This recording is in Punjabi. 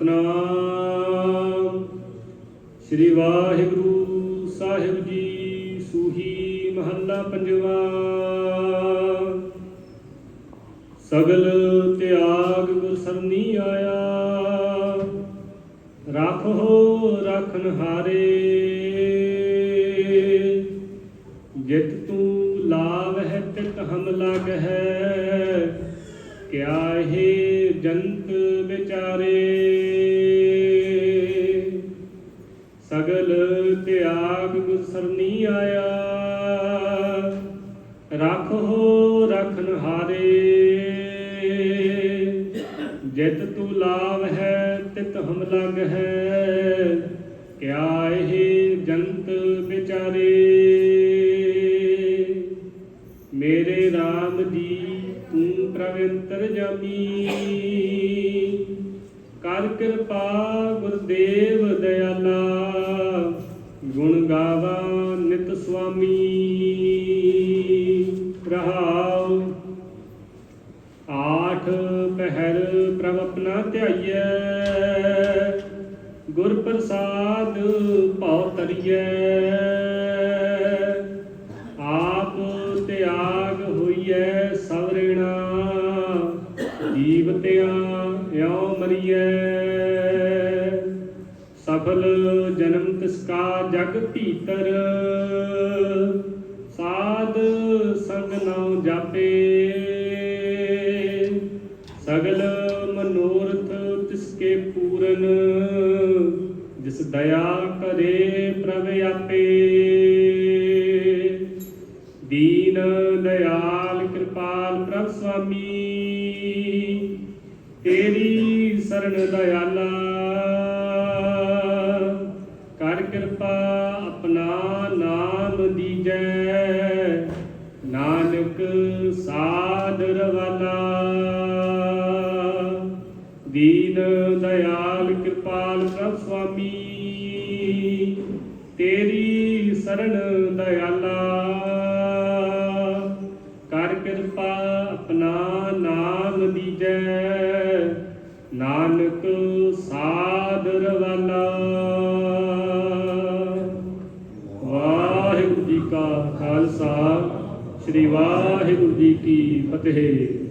ਸਤਨਾਮ ਸ੍ਰੀ ਵਾਹਿਗੁਰੂ ਸਾਹਿਬ ਜੀ ਸੂਹੀ ਮਹੱਲਾ ਪੰਜਵਾ। ਸਗਲ ਤਿਆਗ ਗੁਰ ਸਰਨੀ ਆਇਆ। ਰੱਖੋ ਰਖਨ ਹਾਰੇ। ਜਿਤ ਤੂੰ ਲਾਭ ਹੈ ਤਿਤ ਹਮ ਲਗ ਹੈ ਕਿਆ ਇਹ ਜੰਤ ਵਿਚਾਰੇ। ਸਗਲ ਤਿਆਗ ਗੁਰ ਸਰਨੀ ਆਇਆ। ਰੱਖੋ ਰਖਨ ਹਾਰੇ। ਜਿਤ ਤੂ ਲਾਭ ਹੈ, ਤਿਤ ਹਮ ਲਗ ਹੈ। ਕਿਆ ਇਹ ਜੰਤ ਵਿਚਾਰੇ? ਤੂੰ ਪ੍ਰਵੰਤਰ ਜਾਮੀ। ਕਰ ਕਿਰਪਾ ਗੁਰਦੇਵ ਦਇਆਲਾ, ਗੁਣ ਗਾਵਾ ਨਿਤ ਸੁਆਮੀ। ਰਹਾਉ। ਆਠ ਪਹਿਰ ਪ੍ਰਭ ਆਪਣਾ ਧਿਆਈਐ, ਗੁਰ ਪ੍ਰਸਾਦ ਭਉ ਤਰੀਐ ਇਉ ਸਫਲ ਜਨਮ ਤਿਸਕਾ ਜਗ ਭੀਤਰ। ਸਾਧ ਸੰਗ ਨਾਉ ਜਾਪੇ। ਸਗਲ ਮਨੋਰਥ ਤਿਸਕੇ ਪੂਰਨ। ਜਿਸ ਦਇਆ ਕਰੇ ਪ੍ਰਭ ਆਪੇ। ਦੀਨ ਦਇਆਲ ਕਿਰਪਾਲ ਪ੍ਰਭ ਸੁਆਮੀ ਤੇਰੀ ਸਰਣ ਦਇਆਲਾ। ਕਰ ਕਿਰਪਾ ਆਪਣਾ ਨਾਮ ਦੀਜੈ। ਨਾਨਕ ਸਾਧ ਰਵਾਲਾ। ਦੀਨ ਦਇਆਲ ਕਿਰਪਾਲ ਪ੍ਰਭ ਸੁਆਮੀ। ਤੇਰੀ ਸਰਣ ਦਇਆਲਾ। ਕਰ ਕਿਰਪਾ ਆਪਣਾ ਨਾਮ ਦੀਜੈ। ਨਾਨਕ ਸਾਦਰ ਵਾਲਾ। ਵਾਹਿਗੁਰੂ ਜੀ ਕਾ ਖਾਲਸਾ ਸ੍ਰੀ ਵਾਹਿਗੁਰੂ ਜੀ ਕੀ ਫਤਿਹ।